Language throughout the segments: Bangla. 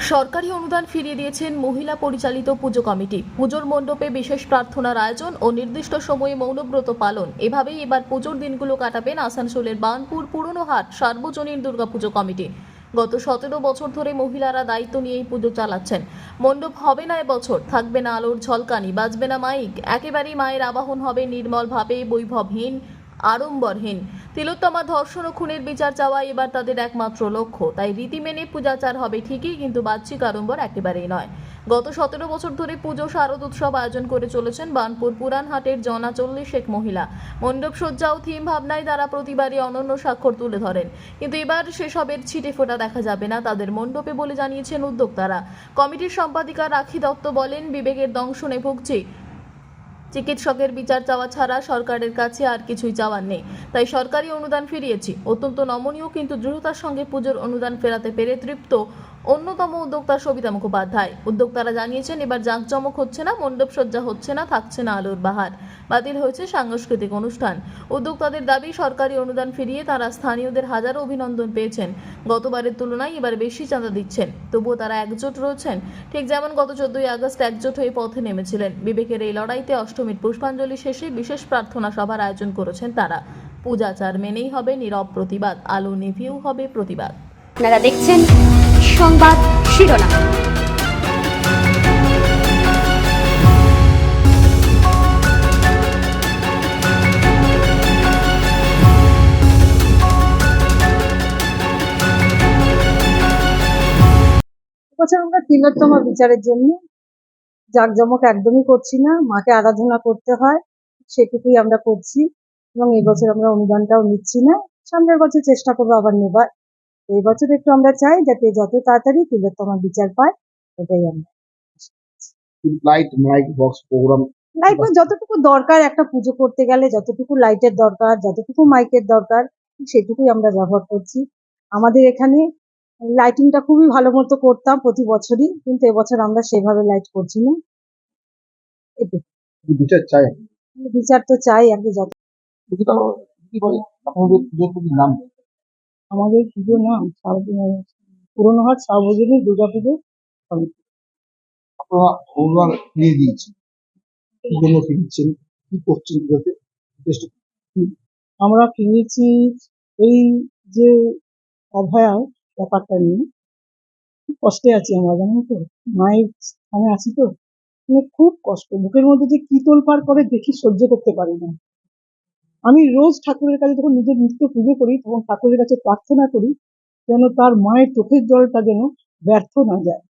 সরকারি অনুদান ফিরিয়ে দিয়েছেন মহিলা পরিচালিত পুজো কমিটি। পুজোর মণ্ডপে বিশেষ প্রার্থনার আয়োজন ও নির্দিষ্ট সময়ে মৌনব্রত পালন। এভাবেই এবার পুজোর দিনগুলো কাটাবেন আসানসোলের বানপুর পুরনো হাট সার্বজনীন দুর্গাপুজো কমিটি। গত সতেরো বছর ধরে মহিলারা দায়িত্ব নিয়ে এই পুজো চালাচ্ছেন। মণ্ডপ হবে না এবছর, থাকবে না আলোর ঝলকানি, বাজবে না মাইক। একেবারেই মায়ের আবাহন হবে নির্মলভাবে, বৈভবহীন। আড়ম্বরহীন। তিলোত্তমা ধর্ষণ ও খুনের বিচার চাওয়া এবার তাদের একমাত্র লক্ষ্য। তাই রীতি মেনে পূজাচার হবে ঠিকই, কিন্তু বাহ্যিক আড়ম্বর একেবারেই নয়। গত সতেরো বছর ধরে পুজো, শারদ উৎসব আয়োজন করে চলেছেন বানপুর পুরানহাটের জনা চল্লিশ শেখ মহিলা। মণ্ডপ সজ্জা ও থিম ভাবনায় তারা প্রতিবারই অনন্য স্বাক্ষর তুলে ধরেন। কিন্তু এবার সেসবের ছিটে ফোটা দেখা যাবে না তাদের মণ্ডপে বলে জানিয়েছেন উদ্যোক্তারা। কমিটির সম্পাদিকা রাখি দত্ত বলেন, বিবেকের দংশনে ভুগছি। চিকিৎসকের বিচার চাওয়া ছাড়া সরকারের কাছে আর কিছুই চাওয়ার নেই। তাই সরকারি অনুদান ফিরিয়েছি। অত্যন্ত নমনীয়, কিন্তু দৃঢ়তার সঙ্গে পুজোর অনুদান ফেরাতে পেরে তৃপ্ত অন্যতম উদ্যোক্তা সবিতা মুখোপাধ্যায়। উদ্যোক্তারা জানিয়েছেন, এবার জাঁকজমক হচ্ছে না মণ্ডপ সজ্জা হচ্ছে না, থাকছে না আলোর বাহার। বাতিল হয়েছে সাংস্কৃতিক অনুষ্ঠান। উদ্যোক্তাদের দাবি, সরকারি অনুদান ফিরিয়ে তারা স্থানীয়দের হাজারো অভিনন্দন পেয়েছেন। গতবারের তুলনায় এবার বেশি চাঁদা দিচ্ছেন। তবুও তারা একজোট রয়েছেন। ঠিক যেমন গত চোদ্দই আগস্ট একজোট হয়ে পথে নেমেছিলেন। বিবেকের এই লড়াইতে অষ্টমীর পুষ্পাঞ্জলি শেষে বিশেষ প্রার্থনা সভার আয়োজন করেছেন তারা। পূজাচার মেনেই হবে নীরব প্রতিবাদ, আলো নিভিউ হবে প্রতিবাদ। আপনারা দেখছেন সংবাদ শিরোনাম। বছর আমরা তিলোত্তম বিচারের জন্য জাঁকজমক একদমই করছি না। মাকে আরাধনা করতে হয়, সেটুকুই আমরা করছি এবং এবছর আমরা অনুদানটাও নিচ্ছি না। সামনের বছর চেষ্টা করব আবার নেবার। এই বছর একটু আমরা চাই যাতে যত তাড়াতাড়ি তিলোত্তমা বিচার পায় এটাই আমরা light mic box programme light যতটুকু দরকার একটা পুজো করতে গেলে যতটুকু লাইটের দরকার যতটুকু মাইকের দরকার সেটুকুই আমরা ব্যবহার করছি। আমাদের এখানে লাইটিংটা খুবই ভালো মতো করতাম প্রতি বছরই কিন্তু এবছর আমরা সেভাবে লাইট করছি না। বিচার চাই। বিচার তো চাই আগে যত আপনাদের পুজোর নাম। আমাদের পুজোর নাম পুরনো হাট সার্বজনীন দুর্গা পুজো আপনারা অনুদান কি জন্য কি করছেন পুজোতে? আমরা কিনেছি এই যে অভয়ার ব্যাপারটা নিয়ে। খুব কষ্টে আছি আমরা জানেন তো? মায়ের স্থানে আছি তো। মানে খুব কষ্ট। বুকের মধ্যে যে কি তোলপাড় করে দেখি সহ্য করতে পারি না। আমি রোজ ঠাকুরের কাছে যখন নিজের নিত্য পুজো করি, তখন ঠাকুরের কাছে প্রার্থনা করি যেন তার মায়ের চোখের জলটা যেন ব্যর্থ না যায়।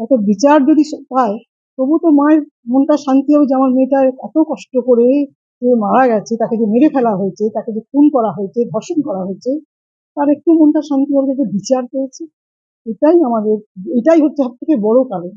একটা বিচার যদি পায়, তবু তো মায়ের মনটা শান্তি হবে যে আমার মেয়েটা এত কষ্ট করে যে মারা গেছে, তাকে যে মেরে ফেলা হয়েছে, তাকে যে খুন করা হয়েছে, ধর্ষণ করা হয়েছে, তার একটু মনটা শান্তি হবে যে বিচার পেয়েছে। এটাই আমাদের, এটাই হচ্ছে সব থেকে বড় কারণ।